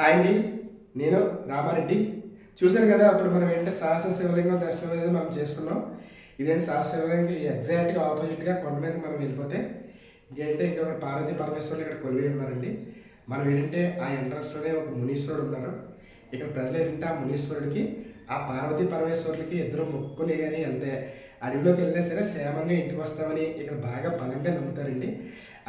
Hi అండి నేను రామారెడ్డి. చూశారు కదా అప్పుడు మనం ఏంటంటే సాహస శివలింగం దర్శనం అనేది మనం చేసుకున్నాం. ఇదేంటి సాహస శివలింగం? ఎగ్జాక్ట్గా ఆపోజిట్గా కొండ మీదకి మనం వెళ్ళిపోతే ఇంకేంటే ఇంకా పార్వతీ పరమేశ్వరులు ఇక్కడ కొలివి ఉన్నారండి. మనం ఏంటంటే ఆ ఎంట్రన్స్లోనే ఒక మునీశ్వరుడు ఉన్నారు. ఇక్కడ ప్రజలు ఏంటంటే ఆ మునీశ్వరుడికి ఆ పార్వతీ పరమేశ్వరులకి ఇద్దరు మొక్కుని కానీ వెళ్తే అడవిలోకి వెళ్ళినా సరే క్షేమంగా ఇంటికి వస్తామని ఇక్కడ బాగా బలంగా నమ్ముతారండి.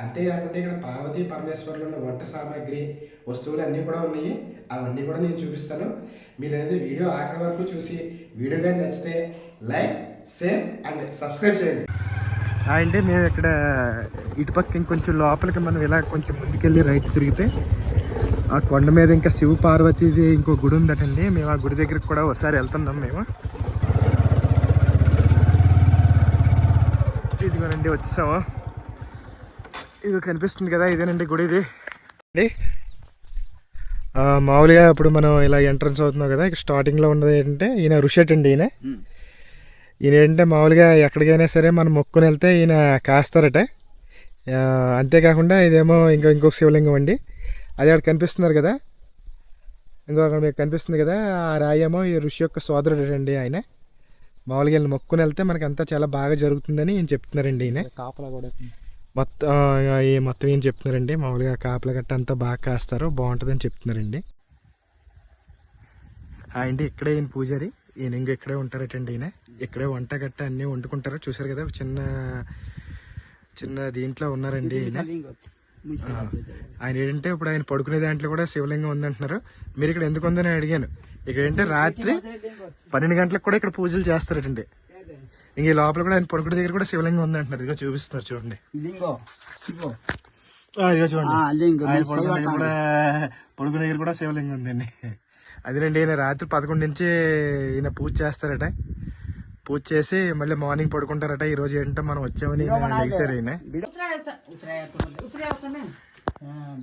అంతేకాకుండా ఇక్కడ పార్వతీ పరమేశ్వరులు ఉన్న వంట సామాగ్రి వస్తువులు అన్నీ కూడా ఉన్నాయి. అవన్నీ కూడా నేను చూపిస్తాను. మీరు అనేది వీడియో ఆఖరి వరకు చూసి వీడియో కానీ నచ్చితే లైక్ షేర్ అండ్ సబ్స్క్రైబ్ చేయండి. అంటే మేము ఇక్కడ ఇటుపక్క ఇంకొంచెం లోపలికి మనం ఇలా కొంచెం ముందుకెళ్ళి రైట్ తిరిగితే ఆ కొండ మీద ఇంకా శివ పార్వతీది ఇంకో గుడి ఉందటండి. మేము ఆ గుడి దగ్గరికి కూడా ఒకసారి వెళ్తున్నాం మేము. ఇదిగోనండి వచ్చేసాము. ఇది కనిపిస్తుంది కదా ఇదేనండి గుడి ఇది. అండి మామూలుగా ఇప్పుడు మనం ఇలా ఎంట్రన్స్ అవుతున్నాం కదా ఇక్కడ స్టార్టింగ్లో ఉన్నది ఏంటంటే ఈయన ఋషట్ అండి ఈయన. ఈయన ఏంటంటే మామూలుగా ఎక్కడికైనా సరే మనం మొక్కుని వెళ్తే ఈయన కాస్తారట. అంతేకాకుండా ఇదేమో ఇంకో ఇంకొక శివలింగం అండి. అది అక్కడ కనిపిస్తున్నారు కదా. ఇంకో అక్కడ మీకు కనిపిస్తుంది కదా ఆ రాయి ఏమో ఈ ఋషి యొక్క సోదరుడు అండి ఆయన. మామూలుగా వీళ్ళని మొక్కుని వెళ్తే మనకి అంతా చాలా బాగా జరుగుతుందని ఈయన చెప్తున్నారండి ఈయన. కాపలా కూడా మొత్తం ఈ మొత్తం ఏం చెప్తున్నారండి? మామూలుగా కాపల గట్ట అంతా బాగా కాస్తారు బాగుంటుందని చెప్తున్నారండి. అండి ఇక్కడే ఈయన పూజారి. ఈయన ఇంక ఇక్కడే ఉంటారటండి ఈయన. ఇక్కడే వంట గట్ట అన్నీ వండుకుంటారు. చూసారు కదా చిన్న చిన్న దీంట్లో ఉన్నారండి ఈయన. ఆయన ఏంటంటే ఇప్పుడు ఆయన పడుకునే దాంట్లో కూడా శివలింగం ఉందంటున్నారు. మీరు ఇక్కడ ఎందుకు ఉందని అడిగాను. ఇక్కడ ఏంటంటే రాత్రి పన్నెండు గంటలకు కూడా ఇక్కడ పూజలు చేస్తారటండి. ఇంక ఈ లోపల కూడా ఆయన పడుకునే దగ్గర కూడా శివలింగం ఉందంటున్నారు. ఇదిగో చూపిస్తున్నారు చూడండి. ఇదిగో చూడండి. ఆయన దగ్గర కూడా పడుకునే దగ్గర కూడా శివలింగం ఉందండి. అదేనండి ఈయన రాత్రి పదకొండు నుంచి ఈయన పూజ చేస్తారట. పూజ చేసి మళ్ళీ మార్నింగ్ పడుకుంటారట. ఈ రోజు ఏంటో మనం వచ్చామని ఈయన.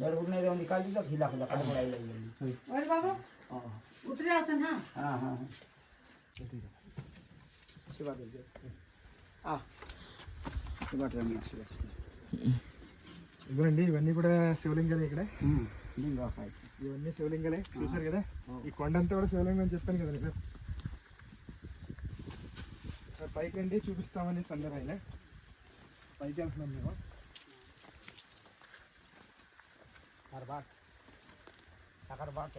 బెరుగుడు మీద ఉంది కాదు కూడా అయ్యింది బాబు ఉత్తరే ఇవ్వండి ఇవన్నీ కూడా శివలింగాలే ఇక్కడ. ఇవన్నీ శివలింగాలే చూసారు కదా? ఈ కొండంతా కూడా శివలింగం అని చెప్పాను కదా నేను. పైకి అండి చూపిస్తామని సందర్భంగా పైకి వెళ్తున్నాం మేము. హర్ బాట్ అక్కడ బాట్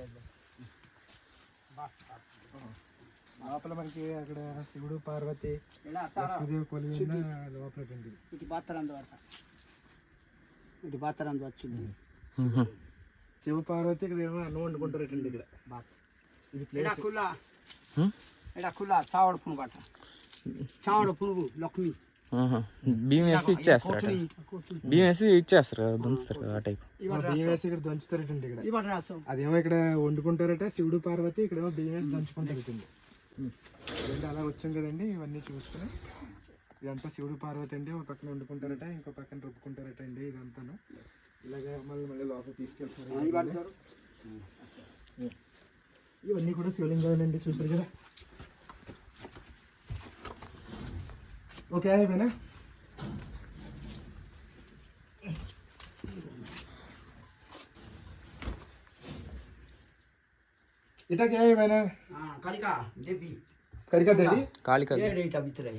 లోపల మనకి అక్కడ శివుడు పార్వతి లక్ష్మీదేవి ఉన్న లోపల ఇటు బాత్తరందు ఇటు బాత్తరందు వచ్చింది. శివ పార్వతి ఇక్కడ ఏమో అన్నం వండుకుంటారటండి ఇక్కడ. బాత్. ఇది ప్లేస్ కుల్లా? చావడ పునుగు బట్ట చావడ పునుగు లక్ష్మి. బియ్యం వేసి ఇచ్చేస్తారు బియ్యం వేసి ఇచ్చేస్తారు? కదా దుంచుతారు కదా ఆ టైప్. బియ్యం వేసి ఇక్కడ దంచుతారటండి ఇక్కడ. అదేమో ఇక్కడ వండుకుంటారట శివుడు పార్వతి ఇక్కడేమో బియ్యం వేసి దంచుకుంటారటండి ఏంటి అలా వచ్చాం కదండి ఇవన్నీ చూసుకుని. ఇదంతా శివుడు పార్వతి అండి ఒక పక్కన వండుకుంటారట ఇంకో పక్కన రుబ్బుకుంటారట అండి ఇదంతాను. ఇలాగే మళ్ళీ మళ్ళీ లోపల తీసుకెళ్తారు ఇవన్నీ కూడా శివలింగాలండి చూసారు కదా. वो क्या है मैंने इटा क्या है मैंने कालिका देवी কালিকা দেবী কালিকা দেবী এইটা ভিতরে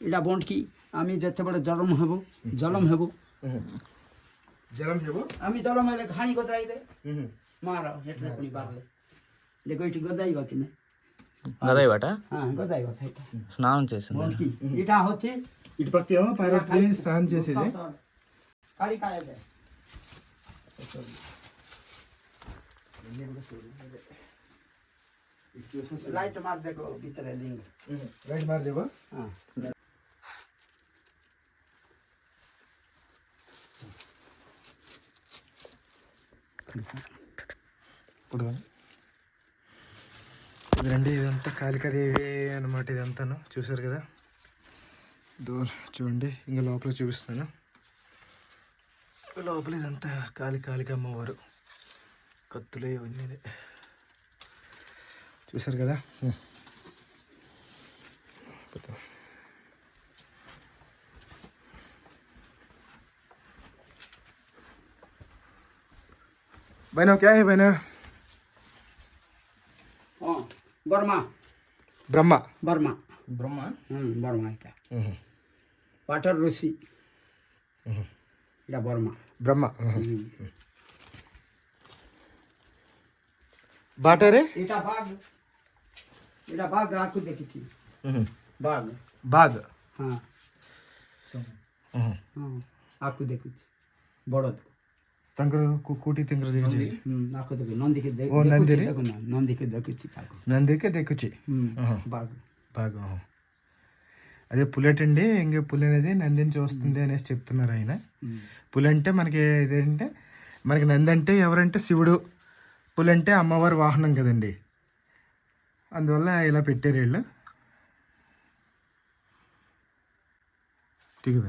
এটা বন্ড কি আমি যেতবেলে জলম হব জলম হব জলম হব আমি জলম হলে ঘানি গদাইবে মারা হেটলে কোনি বারলে দেখো এটি গদাইবা কিনা గదైవట గదైవట స్నానం చేసింది ఇటా వచ్చి ఇటు పక్క ఏమో పైన స్నానం చేసేది కాడి కాయదే లైట్ మార్ దేకో పిచ్చరే లింగ్ లైట్ మార్ దేకో ఇప్పుడు రండి ఇదంతా కాళికాదేవి అనమాట ఇదంతాను. చూసారు కదా? డోర్ చూడండి ఇంకా లోపల చూపిస్తాను. లోపల ఇదంతా కాళి కాళిక అమ్మవారు. కత్తులు ఇవన్నీ చూసారు కదా? ఉం. పోతాం. బైనా బర్మా బ్రహ్మ బర్మా బ్రహ్మ బర్మా এটা। পাটার রশি এটা বর্মা। ব্রহ্মা বাটারে? এটা বাঘ। এটা বাঘ রাখু দেখেছি। বাঘ। বাঘ। হ্যাঁ। আঁকু দেখেছি। বড় দেখো ତାଙ୍କର କୋଉଠି నందికే అదే పులెట్ అండి ఇంకా పులి అనేది నందిని చూస్తుంది అనేసి చెప్తున్నారు ఆయన పులి అంటే మనకి ఇదేంటే మనకి నంది అంటే ఎవరంటే శివుడు పులి అంటే అమ్మవారి వాహనం కదండి అందువల్ల ఇలా పెట్టారు వీళ్ళు దిగు